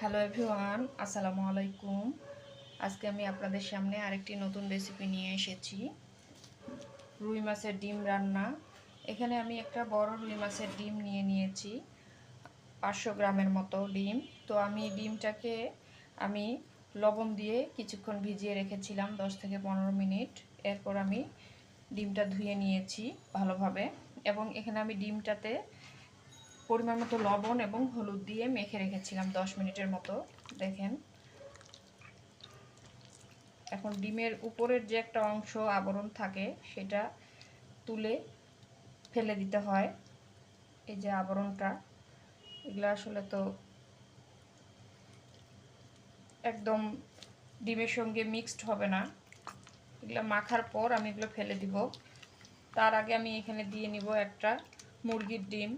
Hello everyone আসসালামু আলাইকুম। আজকে আমি আপনাদের সামনে আরেকটি নতুন রেসিপি নিয়ে এসেছি। রুই মাছের ডিম রান্না। এখানে আমি একটা বড় রুই মাছের ডিম নিয়ে নিয়েছি, পাঁচশো গ্রামের মতো ডিম। তো আমি ডিমটাকে আমি লবণ দিয়ে কিছুক্ষণ ভিজিয়ে রেখেছিলাম দশ থেকে পনেরো মিনিট। এরপর আমি ডিমটা ধুয়ে নিয়েছি ভালোভাবে। এবং এখানে আমি ডিমটাতে পরিমাণ মতো লবণ এবং হলুদ দিয়ে মেখে রেখেছিলাম দশ মিনিটের মতো। দেখেন। এখন ডিমের উপরের যে একটা অংশ আবরণ থাকে, সেটা তুলে ফেলে দিতে হয়। এই যে আবরণটা, এগুলো আসলে তো একদম ডিমের সঙ্গে মিক্সড হবে না। এগুলো মাখার পর আমি এগুলো ফেলে দিব। তার আগে আমি এখানে দিয়ে নিব একটা মুরগির ডিম।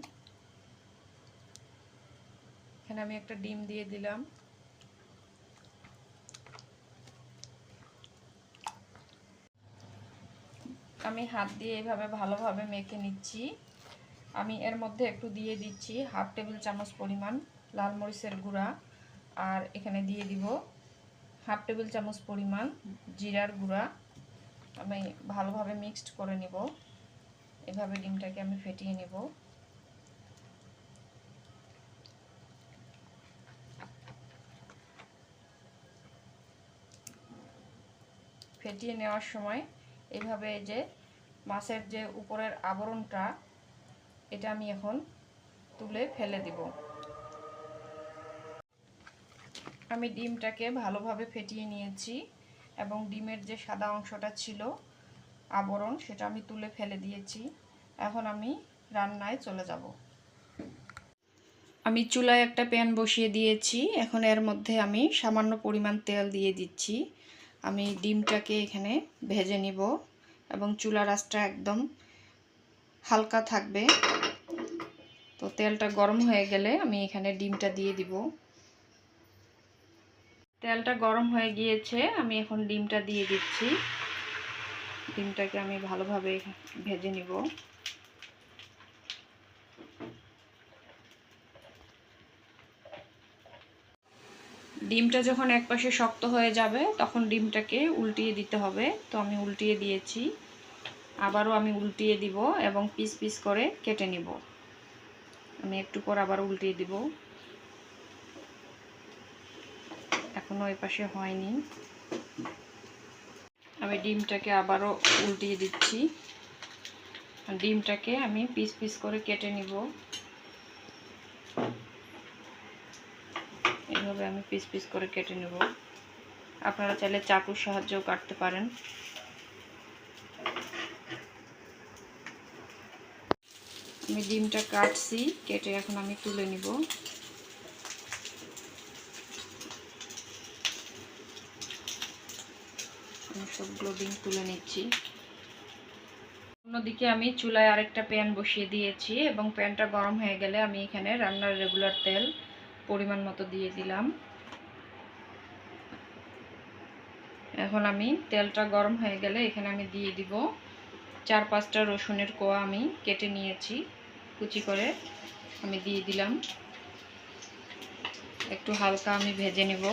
এখানে আমি একটা ডিম দিয়ে দিলাম। আমি হাত দিয়ে এভাবে ভালোভাবে মেখে নিচ্ছি। আমি এর মধ্যে একটু দিয়ে দিচ্ছি হাফ টেবিল চামচ পরিমাণ লাল মরিচের গুঁড়া আর এখানে দিয়ে দিব হাফ টেবিল চামচ পরিমাণ জিরার গুঁড়া। আমি ভালোভাবে মিক্সড করে নিব। এভাবে ডিমটাকে আমি ফেটিয়ে নেব। ফেটিয়ে নেওয়ার সময় এভাবে যে মাছের যে উপরের আবরণটা, এটা আমি এখন তুলে ফেলে দিব। আমি ডিমটাকে ভালোভাবে ফেটিয়ে নিয়েছি এবং ডিমের যে সাদা অংশটা ছিল, আবরণ, সেটা আমি তুলে ফেলে দিয়েছি। এখন আমি রান্নায় চলে যাব। আমি চুলায় একটা প্যান বসিয়ে দিয়েছি। এখন এর মধ্যে আমি সামান্য পরিমাণ তেল দিয়ে দিচ্ছি। আমি ডিমটাকে এখানে ভেজে নিব এবং চুলা রাসটা একদম হালকা থাকবে। তো তেলটা গরম হয়ে গেলে আমি এখানে ডিমটা দিয়ে দিব। তেলটা গরম হয়ে গিয়েছে, আমি এখন ডিমটা দিয়ে দিচ্ছি। ডিমটাকে আমি ভালোভাবে ভেজে নিব। ডিমটা যখন একপাশে শক্ত হয়ে যাবে, তখন ডিমটাকে উল্টিয়ে দিতে হবে। তো আমি উল্টিয়ে দিয়েছি। আবারও আমি উল্টিয়ে দিব এবং পিস পিস করে কেটে নিব। আমি একটু পর আবার উল্টিয়ে দিব। এখনও এ পাশে হয়নি। আমি ডিমটাকে আবারও উল্টিয়ে দিচ্ছি। ডিমটাকে আমি পিস পিস করে কেটে নিব। এইভাবে আমি পিস পিস করে কেটে নেব। আপনারা চাইলে চাকুর সাহায্যেও কাটতে পারেন। আমি ডিমটা কাটছি, কেটে এখন আমি তুলে নিব। সবগুলো ডিম তুলে নিচ্ছি। অন্যদিকে আমি চুলায় আরেকটা প্যান বসিয়ে দিয়েছি এবং প্যানটা গরম হয়ে গেলে আমি এখানে রান্নার রেগুলার তেল পরিমাণ মতো দিয়ে দিলাম। এখন আমি তেলটা গরম হয়ে গেলে এখানে আমি দিয়ে দিব চার পাঁচটা রসুনের কোয়া আমি কেটে নিয়েছি। কুচি করে আমি দিয়ে দিলাম। একটু হালকা আমি ভেজে নেব।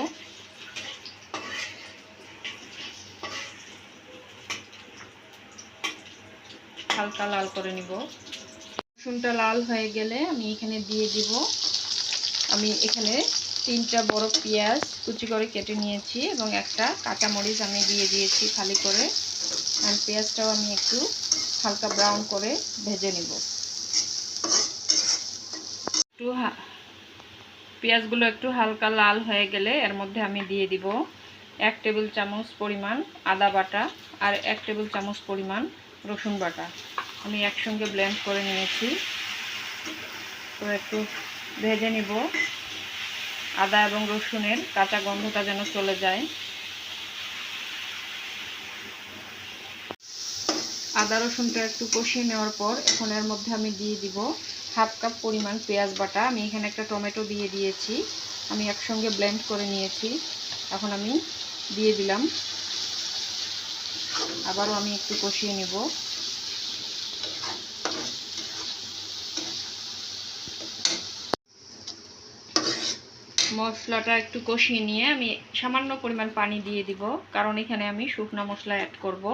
হালকা লাল করে নিব। রসুনটা লাল হয়ে গেলে আমি এখানে দিয়ে দিব। আমি এখানে তিনটা বড় পেঁয়াজ কুচি করে কেটে নিয়েছি এবং একটা কাঁচামরিচ আমি দিয়ে দিয়েছি খালি করে। আর পেঁয়াজটাও আমি একটু হালকা ব্রাউন করে ভেজে নিব। একটু পেঁয়াজগুলো একটু হালকা লাল হয়ে গেলে এর মধ্যে আমি দিয়ে দিব এক টেবিল চামচ পরিমাণ আদা বাটা আর এক টেবিল চামচ পরিমাণ রসুন বাটা। আমি একসঙ্গে ব্লেন্ড করে নিয়েছি। তো একটু ভেজে নিব। আদা এবং রসুনের কাঁচা গন্ধটা যেন চলে যায়। আদা রসুনটা একটু কষিয়ে নেওয়ার পর এখন এর মধ্যে আমি দিয়ে দিব হাফ কাপ পরিমাণ পেঁয়াজ বাটা। আমি এখানে একটা টমেটো দিয়ে দিয়েছি। আমি একসঙ্গে ব্লেন্ড করে নিয়েছি। এখন আমি দিয়ে দিলাম। আবারও আমি একটু কষিয়ে নেব। মশলাটা একটু কষিয়ে নিয়ে আমি সামান্য পরিমাণ পানি দিয়ে দিব, কারণ এখানে আমি শুকনো মশলা অ্যাড করব।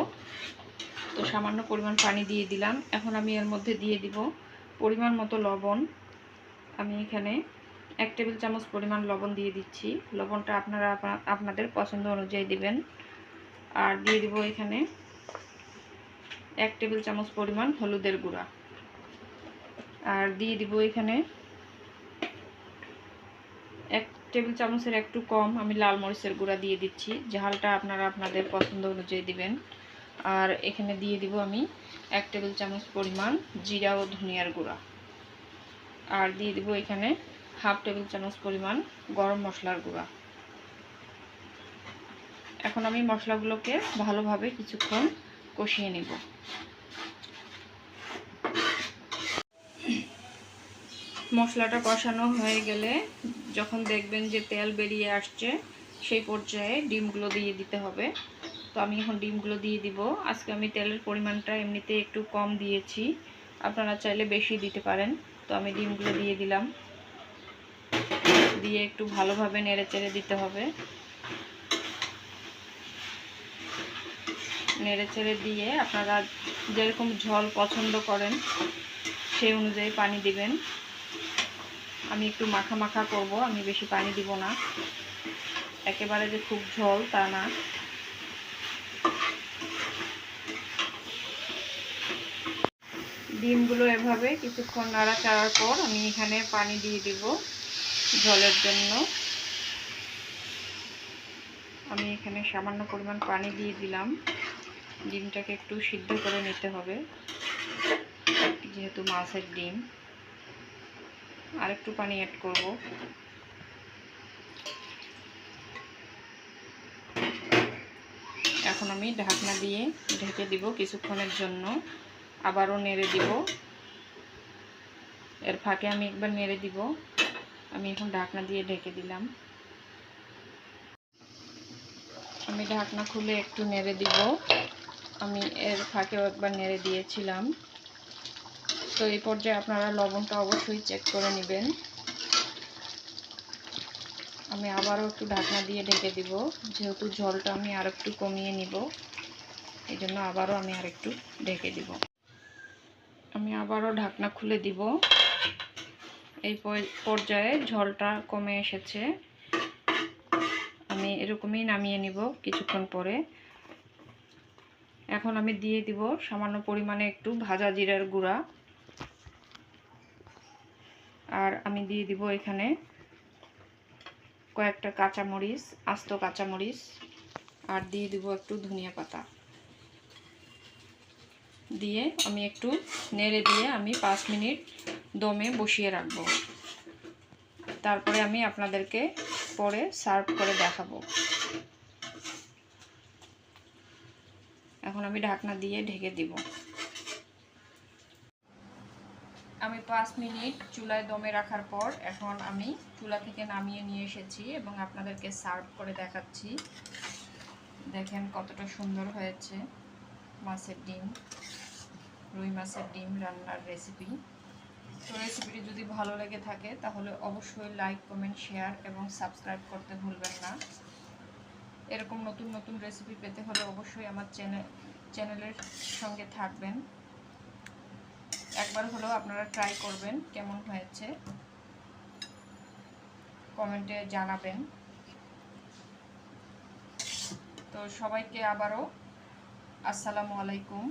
তো সামান্য পরিমাণ পানি দিয়ে দিলাম। এখন আমি এর মধ্যে দিয়ে দিব পরিমাণ মতো লবণ। আমি এখানে এক টেবিল চামচ পরিমাণ লবণ দিয়ে দিচ্ছি। লবণটা আপনারা আপনাদের পছন্দ অনুযায়ী দিবেন। আর দিয়ে দিব এখানে এক টেবিল চামচ পরিমাণ হলুদের গুঁড়া। আর দিয়ে দিব এখানে টেবিল চামচের একটু কম আমি লাল মরিচের গুঁড়া দিয়ে দিচ্ছি। ঝালটা আপনারা আপনাদের পছন্দ অনুযায়ী দিবেন। আর এখানে দিয়ে দিব আমি এক টেবিল চামচ পরিমাণ জিরা ও ধনিয়ার গুঁড়া। আর দিয়ে দিব এখানে হাফ টেবিল চামচ পরিমাণ গরম মশলার গুঁড়া। এখন আমি মশলাগুলোকে ভালোভাবে কিছুক্ষণ কষিয়ে নেব। মশলাটা কষানো হয়ে গেলে যখন দেখবেন যে তেল বেরিয়ে আসছে, সেই পর্যায়ে ডিমগুলো দিয়ে দিতে হবে। তো আমি এখন ডিমগুলো দিয়ে দিব। আজকে আমি তেলের পরিমাণটা এমনিতে একটু কম দিয়েছি। আপনারা চাইলে বেশি দিতে পারেন। তো আমি ডিমগুলো দিয়ে দিলাম। দিয়ে একটু ভালোভাবে নেড়ে চেড়ে দিতে হবে। নেড়ে চেড়ে দিয়ে আপনারা যেরকম ঝোল পছন্দ করেন, সেই অনুযায়ী পানি দিবেন। আমি একটু মাখা মাখা করব, আমি বেশি পানি দিব না। একেবারে যে খুব ঝোল, তা না। ডিমগুলো এভাবে কিছুক্ষণ নাড়াচাড়ার পর আমি এখানে পানি দিয়ে দিব জলের জন্য। আমি এখানে সামান্য পরিমাণ পানি দিয়ে দিলাম। ডিমটাকে একটু সিদ্ধ করে নিতে হবে, যেহেতু মাছের ডিম। আর একটু পানি অ্যাড করব। এখন আমি ঢাকনা দিয়ে ঢেকে দিব কিছুক্ষণের জন্য। আবারও নেড়ে দিব। এর ফাঁকে আমি একবার নেড়ে দিব। আমি এখন ঢাকনা দিয়ে ঢেকে দিলাম। আমি ঢাকনা খুলে একটু নেড়ে দিব। আমি এর ফাঁকেও একবার নেড়ে দিয়েছিলাম। তো এই পর্যায়ে আপনারা লবণটা অবশ্যই চেক করে নেবেন। আমি আবারও একটু ঢাকনা দিয়ে ঢেকে দিব, যেহেতু জলটা আমি আর একটু কমিয়ে নিব, এই জন্য আবারও আমি আর একটু ঢেকে দিব। আমি আবারও ঢাকনা খুলে দিব। এই পর্যায়ে ঝলটা কমে এসেছে। আমি এরকমই নামিয়ে নিব কিছুক্ষণ পরে। এখন আমি দিয়ে দিব সামান্য পরিমাণে একটু ভাজা জিরার গুঁড়া। আর আমি দিয়ে দিব এখানে কয়েকটা কাঁচামরিচ, আস্ত কাঁচামরিচ, আর দিয়ে দিব একটু ধনিয়া পাতা। দিয়ে আমি একটু নেড়ে দিয়ে আমি পাঁচ মিনিট দমে বসিয়ে রাখব। তারপরে আমি আপনাদেরকে পরে সার্ভ করে দেখাবো। এখন আমি ঢাকনা দিয়ে ঢেকে দিব। আমি পাঁচ মিনিট চুলায় দমে রাখার পর এখন আমি চুলা থেকে নামিয়ে নিয়ে এসেছি এবং আপনাদেরকে সার্ভ করে দেখাচ্ছি। দেখেন কতটা সুন্দর হয়েছে মাছের ডিম, রুই মাছের ডিম রান্নার রেসিপি তো রেসিপিটি যদি ভালো লেগে থাকে তাহলে অবশ্যই লাইক কমেন্ট শেয়ার এবং সাবস্ক্রাইব করতে ভুলবেন না। এরকম নতুন নতুন রেসিপি পেতে হলে অবশ্যই আমার চ্যানেল চ্যানেলের সঙ্গে থাকবেন। একবার হলেও আপনারা ট্রাই করবেন কেমন হয়েছে। কমেন্টে জানাবেন। তো সবাইকে আবারও আসসালামু আলাইকুম।